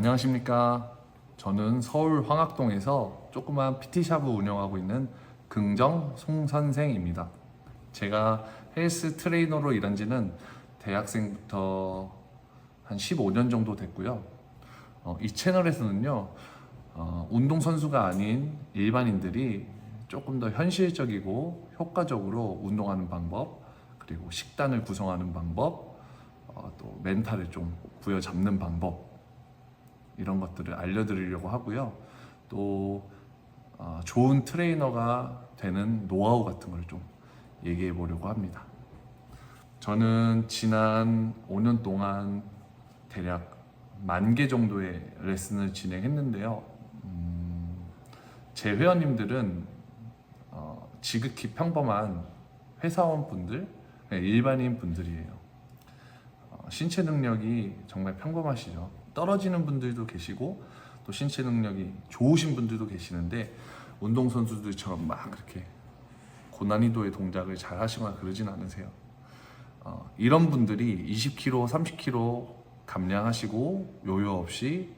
안녕하십니까. 저는 서울 황학동에서 조그만 PT샵을 운영하고 있는 긍정 송 선생입니다. 제가 헬스 트레이너로 일한 지는 대학생부터 한 15년 정도 됐고요. 어, 이 채널에서는요, 어, 운동선수가 아닌 일반인들이 조금 더 현실적이고 효과적으로 운동하는 방법, 그리고 식단을 구성하는 방법, 어, 또 멘탈을 좀 부여잡는 방법, 이런 것들을 알려드리려고 하고요. 또 어, 좋은 트레이너가 되는 노하우 같은 걸 좀 얘기해 보려고 합니다. 저는 지난 5년 동안 대략 만 개 정도의 레슨을 진행했는데요. 음, 제 회원님들은 어, 지극히 평범한 회사원 분들, 네, 일반인 분들이에요. 어, 신체 능력이 정말 평범하시죠. 떨어지는 분들도 계시고 또 신체 능력이 좋으신 분들도 계시는데 운동 선수들처럼 막 그렇게 고난이도의 동작을 잘 하시거나 그러진 않으세요. 어, 이런 분들이 20kg, 30kg 감량하시고 요요 없이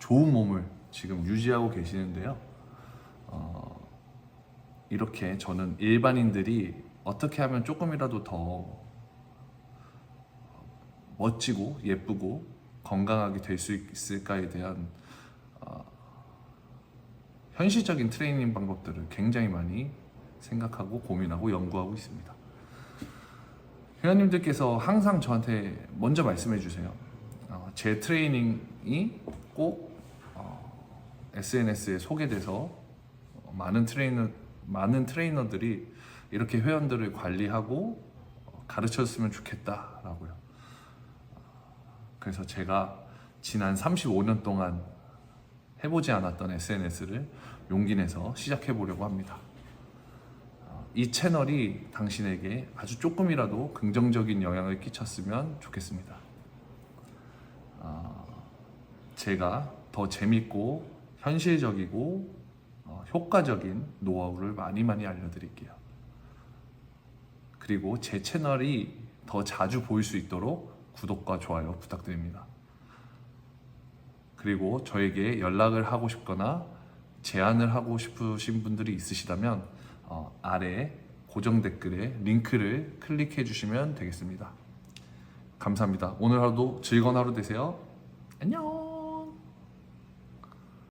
좋은 몸을 지금 유지하고 계시는데요. 어, 이렇게 저는 일반인들이 어떻게 하면 조금이라도 더 멋지고 예쁘고 건강하게 될 수 있을까에 대한 어, 현실적인 트레이닝 방법들을 굉장히 많이 생각하고 고민하고 연구하고 있습니다. 회원님들께서 항상 저한테 먼저 말씀해 주세요. 어, 제 트레이닝이 꼭 어, SNS에 소개돼서 어, 많은 트레이너 많은 트레이너들이 이렇게 회원들을 관리하고 어, 가르쳤으면 좋겠다라고요. 그래서 제가 지난 35년 동안 해보지 않았던 SNS를 용기 내서 시작해 보려고 합니다. 어, 이 채널이 당신에게 아주 조금이라도 긍정적인 영향을 끼쳤으면 좋겠습니다. 어, 제가 더 재밌고 현실적이고 어, 효과적인 노하우를 많이 많이 알려드릴게요. 그리고 제 채널이 더 자주 보일 수 있도록 구독과 좋아요 부탁드립니다. 그리고 저에게 연락을 하고 싶거나 제안을 하고 싶으신 분들이 있으시다면 어, 아래 고정 댓글에 링크를 클릭해 주시면 되겠습니다. 감사합니다. 오늘 하루도 즐거운 하루 되세요. 안녕.